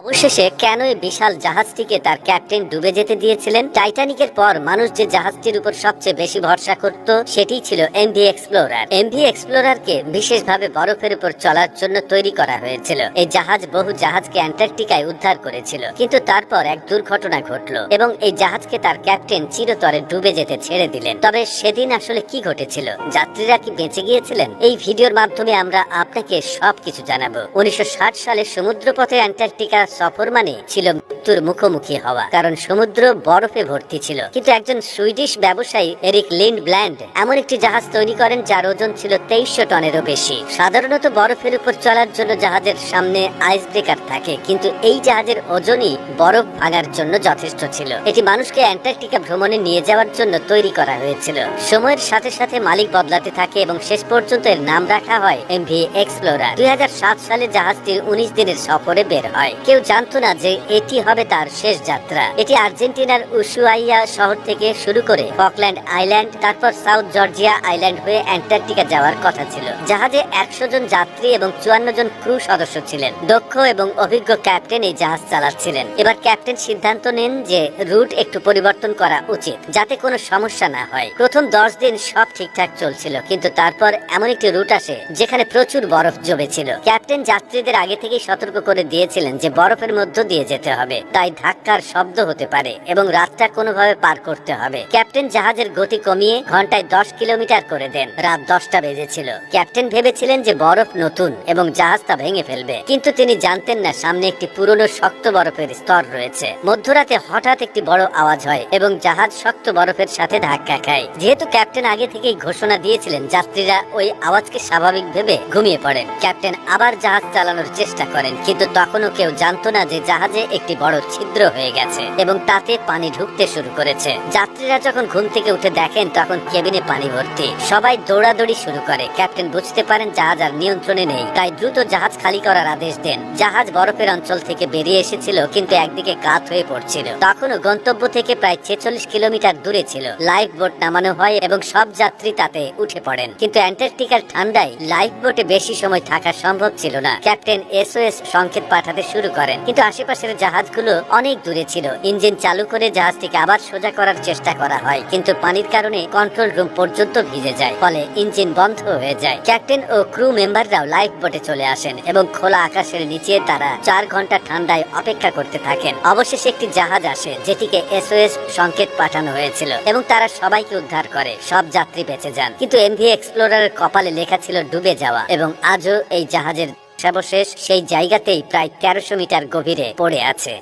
অবশেষে কেন এই বিশাল জাহাজটিকে তার ক্যাপ্টেন ডুবে যেতে দিয়েছিলেন? টাইটানিকের পর মানুষ যে জাহাজটির উপর সবচেয়ে বেশি ভরসা করত, সেটিই ছিল এমভি এক্সপ্লোরার। এমভি এক্সপ্লোরারকে বিশেষভাবে বরফের উপর চলার জন্য তৈরি করা হয়েছিল। এই জাহাজ বহু জাহাজকে অ্যান্টার্কটিকায় উদ্ধার করেছিল। কিন্তু তারপর এক দুর্ঘটনা ঘটলো এবং এই জাহাজকে তার ক্যাপ্টেন চিরতরে ডুবে যেতে ছেড়ে দিলেন। তবে সেদিন আসলে কি ঘটেছিল? যাত্রীরা কি বেঁচে গিয়েছিলেন? এই ভিডিওর মাধ্যমে আমরা আপনাকে সবকিছু জানাব। উনিশশো ষাট সালে সমুদ্রপথে অ্যান্টার্কটিকা সফর মানে ছিল মৃত্যুর মুখোমুখি হওয়া, কারণ সমুদ্র বরফে ভর্তি ছিল। কিন্তু একজন সুইডিশ ব্যবসায়ী, এরিক লিন্ড ব্ল্যান্ড এমন একটি জাহাজ তৈরি করেন যার ওজন ছিল তেইশশো টনেরও বেশি। সাধারণত বরফের উপর চলার জন্য জাহাজের সামনে আইস ব্রেকার থাকে, কিন্তু এই জাহাজের ওজনই বরফ ভাঙার জন্য যথেষ্ট ছিল। এটি মানুষকে অ্যান্টার্কটিকা ভ্রমণে নিয়ে যাওয়ার জন্য তৈরি করা হয়েছিল। সময়ের সাথে সাথে মালিক বদলাতে থাকে এবং শেষ পর্যন্ত এর নাম রাখা হয় এমভি এক্সপ্লোরার। দুই হাজার সাত সালে জাহাজটি উনিশ দিনের সফরে বের হয়। কেউ জানতো না যে এটি হবে তার শেষ যাত্রা। এটি আর্জেন্টিনার উসুয়াইয়া শহর থেকে শুরু করে ফকল্যান্ড আইল্যান্ড, তারপর সাউথ জর্জিয়া আইল্যান্ড হয়ে অ্যান্টার্কটিকা যাওয়ার কথা ছিল। জাহাজে একশো জন যাত্রী এবং চুয়ান্ন জন ক্রু সদস্য ছিলেন। দক্ষ এবং অভিজ্ঞ ক্যাপ্টেন এই জাহাজ চালাচ্ছিলেন। এবার ক্যাপ্টেন সিদ্ধান্ত নেন যে রুট একটু পরিবর্তন করা উচিত, যাতে কোনো সমস্যা না হয়। প্রথম দশ দিন সব ঠিকঠাক চলছিল, কিন্তু তারপর এমন একটি রুট আসে, যেখানে প্রচুর বরফ জমেছিল। ক্যাপ্টেন যাত্রীদের আগে থেকেই সতর্ক করে দিয়েছিলেন যে বরফের মধ্য দিয়ে যেতে হবে। তাই ধাক্কার শব্দ হতে পারে এবং রাতটা কোনোভাবে পার করতে হবে। ক্যাপ্টেন জাহাজের গতি কমিয়ে ঘন্টায় দশ কিলোমিটার করে দেন। রাত দশটা বেজেছিল। ক্যাপ্টেন ভেবেছিলেন যে বরফ নতুন এবং জাহাজ তা ভেঙে ফেলবে। কিন্তু তিনি জানতেন না, সামনে একটি পুরনো শক্ত বরফের স্তর রয়েছে। মধ্যরাতে হঠাৎ একটি বড় আওয়াজ হয় এবং জাহাজ শক্ত বরফের সাথে ধাক্কা খায়। যেহেতু ক্যাপ্টেন আগে থেকেই ঘোষণা দিয়েছিলেন, যাত্রীরা ওই আওয়াজকে স্বাভাবিক ভেবে ঘুমিয়ে পড়েন। ক্যাপ্টেন আবার জাহাজ চালানোর চেষ্টা করেন, কিন্তু তখনও কেউ জানতো না যে জাহাজে একটি বড় ছিদ্র হয়ে গেছে এবং তাতে পানি ঢুকতে শুরু করেছে। যাত্রীরা যখন ঘুম থেকে উঠে দেখেন, তখন কেবিনে পানি ভর্তি। সবাই দৌড়াদৌড়ি শুরু করে। ক্যাপ্টেন বুঝতে পারেন জাহাজ আর নিয়ন্ত্রণে নেই, তাই দ্রুত জাহাজ খালি করার আদেশ দেন। জাহাজ বরফের অঞ্চল থেকে বেরিয়ে এসেছিল, কিন্তু একদিকে কাত হয়ে পড়ছিল। তখনও গন্তব্য থেকে প্রায় ছেচল্লিশ কিলোমিটার দূরে ছিল। লাইফ বোট নামানো হয় এবং সব যাত্রী তাতে উঠে পড়েন। কিন্তু অ্যান্টার্কটিকার ঠান্ডায় লাইফ বোটে বেশি সময় থাকা সম্ভব ছিল না। ক্যাপ্টেন এসওএস সংকেত পাঠাতে শুরু করেন। কিন্তু আশেপাশের জাহাজগুলো অনেক দূরে ছিল। ইঞ্জিন চালু করে জাহাজটিকে আবার সোজা করার চেষ্টা করা হয়। কিন্তু পানির কারণে কন্ট্রোল রুম পর্যন্ত ভিজে যায়। ফলে ইঞ্জিন বন্ধ হয়ে যায়। ক্যাপ্টেন ও ক্রু মেম্বাররাও লাইফ বোটে চলে আসেন এবং খোলা আকাশের নিচে তারা চার ঘণ্টা ঠান্ডায় অপেক্ষা করতে থাকেন। অবশেষে একটি জাহাজ আসে, যেটিকে এসওএস সংকেত পাঠানো হয়েছিল এবং তারা সবাইকে উদ্ধার করে। সব যাত্রী বেঁচে যান। কিন্তু এমভি এক্সপ্লোরারের কপালে লেখা ছিল ডুবে যাওয়া এবং আজও এই জাহাজের সর্বশেষ সেই জায়গাতেই প্রায় তেরোশো মিটার গভীরে পড়ে আছে।